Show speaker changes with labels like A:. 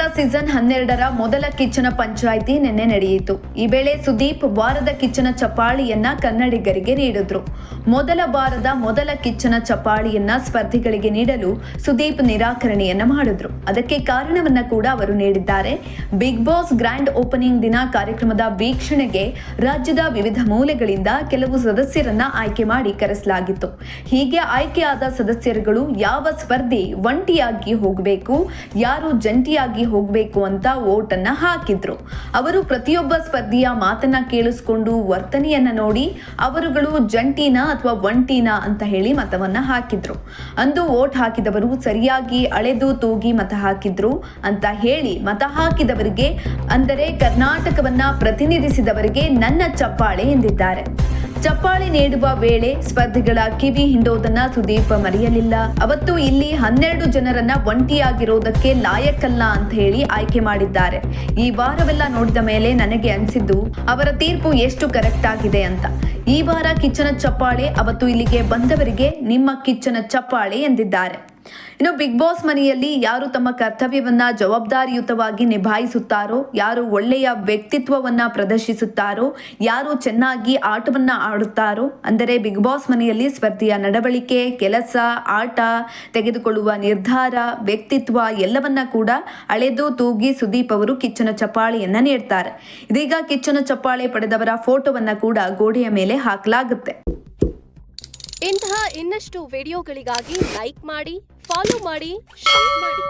A: Season ಹನ್ನೆರಡರ ಮೊದಲ ಕಿಚ್ಚನ ಪಂಚಾಯಿತಿ ನಿನ್ನೆ ನಡೆಯಿತು. ಈ ವೇಳೆ ಸುದೀಪ್ ವಾರದ ಕಿಚ್ಚನ ಚಪಾಳಿಯನ್ನ ಕನ್ನಡಿಗರಿಗೆ ನೀಡಿದ್ರು. ಮೊದಲ ವಾರದ ಮೊದಲ ಕಿಚ್ಚನ ಚಪಾಳಿಯನ್ನ ಸ್ಪರ್ಧಿಗಳಿಗೆ ನೀಡಲು ಸುದೀಪ್ ನಿರಾಕರಣೆಯನ್ನ ಮಾಡಿದ್ರು. ಅದಕ್ಕೆ ಕಾರಣವನ್ನ ಕೂಡ ಅವರು ನೀಡಿದ್ದಾರೆ. ಬಿಗ್ ಬಾಸ್ ಗ್ರ್ಯಾಂಡ್ ಓಪನಿಂಗ್ ದಿನ ಕಾರ್ಯಕ್ರಮದ ವೀಕ್ಷಣೆಗೆ ರಾಜ್ಯದ ವಿವಿಧ ಮೂಲೆಗಳಿಂದ ಕೆಲವು ಸದಸ್ಯರನ್ನ ಆಯ್ಕೆ ಮಾಡಿ ಕರೆಸಲಾಗಿತ್ತು. ಹೀಗೆ ಆಯ್ಕೆಯಾದ ಸದಸ್ಯರುಗಳು ಯಾವ ಸ್ಪರ್ಧಿ ಒಂಟಿಯಾಗಿ ಹೋಗಬೇಕು, ಯಾರು ಜಂಟಿಯಾಗಿ ಹೋಗಬೇಕು ಅಂತ ಅನ್ನ ಹಾಕಿದ್ರು. ಅವರು ಪ್ರತಿಯೊಬ್ಬ ಸ್ಪರ್ಧಿಯ ಮಾತನ್ನ ಕೇಳಿಸ್ಕೊಂಡು ವರ್ತನೆಯನ್ನ ನೋಡಿ ಅವರುಗಳು ಜಂಟಿನ ಅಥವಾ ಒಂಟಿನ ಅಂತ ಹೇಳಿ ಮತವನ್ನ ಹಾಕಿದ್ರು. ಅಂದು ವೋಟ್ ಹಾಕಿದವರು ಸರಿಯಾಗಿ ಅಳೆದು ತೂಗಿ ಮತ ಹಾಕಿದ್ರು ಅಂತ ಹೇಳಿ ಮತ ಹಾಕಿದವರಿಗೆ, ಅಂದರೆ ಕರ್ನಾಟಕವನ್ನ ಪ್ರತಿನಿಧಿಸಿದವರಿಗೆ ನನ್ನ ಚಪ್ಪಾಳೆ ಎಂದಿದ್ದಾರೆ. ಚಪ್ಪಾಳೆ ನೀಡುವ ವೇಳೆ ಸ್ಪರ್ಧಿಗಳ ಕಿವಿ ಹಿಂಡೋದನ್ನ ಸುದೀಪ್ ಮರೆಯಲಿಲ್ಲ. ಅವತ್ತು ಇಲ್ಲಿ ಹನ್ನೆರಡು ಜನರನ್ನ ಒಂಟಿಯಾಗಿರೋದಕ್ಕೆ ಲಾಯಕ್ಕಲ್ಲ ಅಂತ ಹೇಳಿ ಆಯ್ಕೆ ಮಾಡಿದ್ದಾರೆ. ಈ ವಾರವೆಲ್ಲ ನೋಡಿದ ಮೇಲೆ ನನಗೆ ಅನಿಸಿದ್ದು, ಅವರ ತೀರ್ಪು ಎಷ್ಟು ಕರೆಕ್ಟ್ ಆಗಿದೆ ಅಂತ. ಈ ವಾರ ಕಿಚ್ಚನ ಚಪ್ಪಾಳೆ ಅವತ್ತು ಇಲ್ಲಿಗೆ ಬಂದವರಿಗೆ ನಿಮ್ಮ ಕಿಚ್ಚನ ಚಪ್ಪಾಳೆ ಎಂದಿದ್ದಾರೆ. ಇನ್ನು ಬಿಗ್ ಬಾಸ್ ಮನೆಯಲ್ಲಿ ಯಾರು ತಮ್ಮ ಕರ್ತವ್ಯವನ್ನ ಜವಾಬ್ದಾರಿಯುತವಾಗಿ ನಿಭಾಯಿಸುತ್ತಾರೋ, ಯಾರು ಒಳ್ಳೆಯ ವ್ಯಕ್ತಿತ್ವವನ್ನ ಪ್ರದರ್ಶಿಸುತ್ತಾರೋ, ಯಾರು ಚೆನ್ನಾಗಿ ಆಟವನ್ನ ಆಡುತ್ತಾರೋ, ಅಂದರೆ ಬಿಗ್ ಬಾಸ್ ಮನೆಯಲ್ಲಿ ಸ್ಪರ್ಧೆಯ ನಡವಳಿಕೆ, ಕೆಲಸ, ಆಟ, ತೆಗೆದುಕೊಳ್ಳುವ ನಿರ್ಧಾರ, ವ್ಯಕ್ತಿತ್ವ ಎಲ್ಲವನ್ನ ಕೂಡ ಅಳೆದು ತೂಗಿ ಸುದೀಪ್ ಅವರು ಕಿಚ್ಚನ ಚಪ್ಪಾಳೆಯನ್ನ ನೀಡ್ತಾರೆ. ಇದೀಗ ಕಿಚ್ಚನ ಚಪ್ಪಾಳೆ ಪಡೆದವರ ಫೋಟೋವನ್ನ ಕೂಡ ಗೋಡೆಯ ಮೇಲೆ ಹಾಕಲಾಗುತ್ತೆ.
B: ಇಂತಹ ಇನ್ನಷ್ಟು ವಿಡಿಯೋಗಳಿಗಾಗಿ ಲೈಕ್ ಮಾಡಿ ಫಾಲೋ ಮಾಡಿ ಶೇರ್ ಮಾಡಿ.